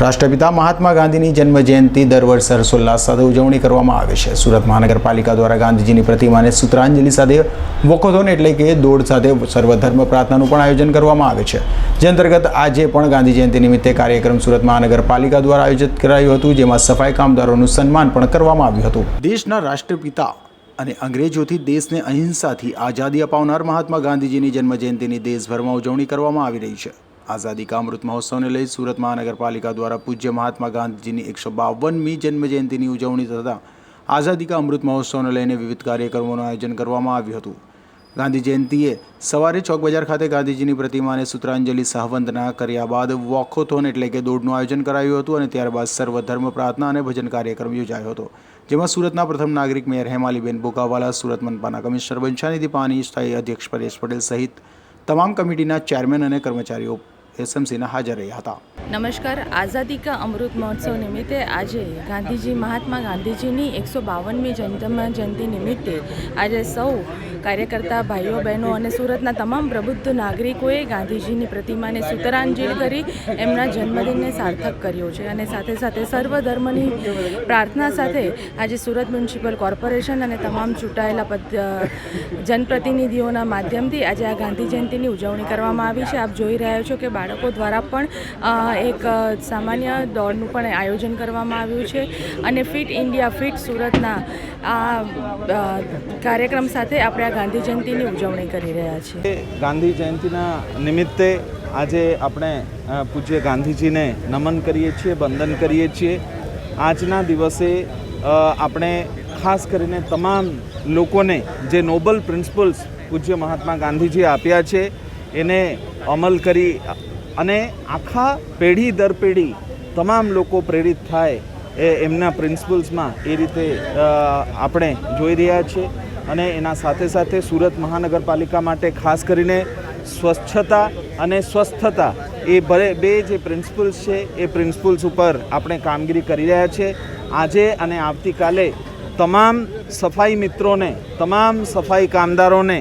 રાષ્ટ્રપિતા મહાત્મા ગાંધીની જન્મ જયંતિ દર વર્ષે હર્ષોલ્લાસ સાથે ઉજવણી કરવામાં આવે છે. સુરત મહાનગરપાલિકા દ્વારા ગાંધીજીની પ્રતિમાને સૂત્રાંજલિ સાથે વોકોથોન એટલે કે દોડ સાથે સર્વધર્મ પ્રાર્થનાનું પણ આયોજન કરવામાં આવે છે. જે અંતર્ગત આજે પણ ગાંધી જયંતિ નિમિત્તે કાર્યક્રમ સુરત મહાનગરપાલિકા દ્વારા આયોજિત કરાયું હતું, જેમાં સફાઈ કામદારોનું સન્માન પણ કરવામાં આવ્યું હતું. દેશના રાષ્ટ્રપિતા અને અંગ્રેજોથી દેશને અહિંસાથી આઝાદી અપાવનાર મહાત્મા ગાંધીજીની જન્મ જયંતિની દેશભરમાં ઉજવણી કરવામાં આવી રહી છે. આઝાદી કા અમૃત મહોત્સવને લઈ સુરત મહાનગરપાલિકા દ્વારા પૂજ્ય મહાત્મા ગાંધીજીની એકસો બાવનમી જન્મ જયંતિની ઉજવણી થતાં આઝાદી કા અમૃત મહોત્સવને લઈને વિવિધ કાર્યક્રમોનું આયોજન કરવામાં આવ્યું હતું. ગાંધી જયંતિએ સવારે ચોક બજાર ખાતે ગાંધીજીની પ્રતિમાને સૂત્રાંજલિ સહવંદના કર્યા બાદ વોકોથોન એટલે કે દોડનું આયોજન કરાયું હતું અને ત્યારબાદ સર્વધર્મ પ્રાર્થના અને ભજન કાર્યક્રમ યોજાયો હતો. જેમાં સુરતના પ્રથમ નાગરિક મેયર હેમાલીબેન બોકાવાલા, સુરત મનપાના કમિશનર બંછાનિધિ પાની, સ્થાયી અધ્યક્ષ પરેશ પટેલ સહિત તમામ કમિટીના ચેરમેન અને કર્મચારીઓ એસએમસીના હાજર રહ્યા હતા. નમસ્કાર. આઝાદી કા અમૃત મહોત્સવ નિમિત્તે આજે ગાંધીજી, મહાત્મા ગાંધીજીની એકસો બાવનમી જન્મ જયંતિ નિમિત્તે આજે સૌ કાર્યકર્તા, ભાઈઓ, બહેનો અને સુરતના તમામ પ્રબુદ્ધ નાગરિકોએ ગાંધીજીની પ્રતિમાને સુતરાંજલિ કરી એમના જન્મદિનને સાર્થક કર્યો છે. અને સાથે સાથે સર્વ ધર્મની પ્રાર્થના સાથે આજે સુરત મ્યુનિસિપલ કોર્પોરેશન અને તમામ ચૂંટાયેલા જનપ્રતિનિધિઓના માધ્યમથી આજે આ ગાંધી જયંતિની ઉજવણી કરવામાં આવી છે. આપ જોઈ રહ્યા છો કે બાળકો દ્વારા પણ એક સામાન્ય દોડનું પણ આયોજન કરવામાં આવ્યું છે. અને ફિટ ઇન્ડિયા ફિટ સુરતના આ કાર્યક્રમ સાથે આપણે આ ગાંધી જયંતિની ઉજવણી કરી રહ્યા છીએ ગાંધી જયંતિના નિમિત્તે આજે આપણે પૂજ્ય ગાંધીજીને નમન કરીએ છીએ, વંદન કરીએ છીએ. આજના દિવસે આપણે ખાસ કરીને તમામ લોકોને જે નોબલ પ્રિન્સિપલ્સ પૂજ્ય મહાત્મા ગાંધીજીએ આપ્યા છે, એને અમલ કરી અને આખા પેઢી દર પેઢી તમામ લોકો પ્રેરિત થાય એ એમના પ્રિન્સિપલ્સમાં એ રીતે આપણે જોઈ રહ્યા છીએ. અને એના સાથે સાથે સુરત મહાનગરપાલિકા માટે ખાસ કરીને સ્વચ્છતા અને સ્વસ્થતા એ બે જે પ્રિન્સિપલ્સ છે, એ પ્રિન્સિપલ્સ ઉપર આપણે કામગીરી કરી રહ્યા છે. આજે અને આવતીકાલે તમામ સફાઈ મિત્રોને, તમામ સફાઈ કામદારોને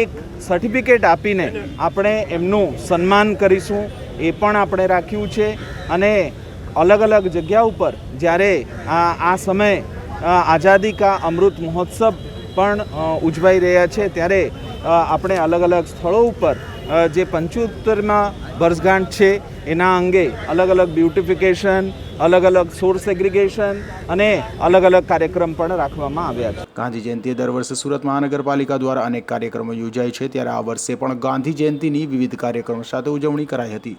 એક સર્ટિફિકેટ આપીને આપણે એમનું સન્માન કરીશું, એ પણ આપણે રાખ્યું છે. અને અલગ અલગ જગ્યા ઉપર જ્યારે આ આ સમય આઝાદી કા અમૃત મહોત્સવ પણ ઉજવાઈ રહ્યા છે. ત્યારે આપણે અલગ અલગ સ્થળો ઉપર જે પંચોતેરમાં વર્ષગાંઠ છે, એના અંગે અલગ અલગ બ્યુટિફિકેશન અલગ અલગ સોર્સ એગ્રીગેશન અને અલગ અલગ કાર્યક્રમ પણ રાખવામાં આવ્યા છે. ગાંધી જયંતિએ દર વર્ષે સુરત મહાનગરપાલિકા દ્વારા અનેક કાર્યક્રમો યોજાય છે. ત્યારે આ વર્ષે પણ ગાંધી જયંતિની વિવિધ કાર્યક્રમો સાથે ઉજવણી કરાઈ હતી.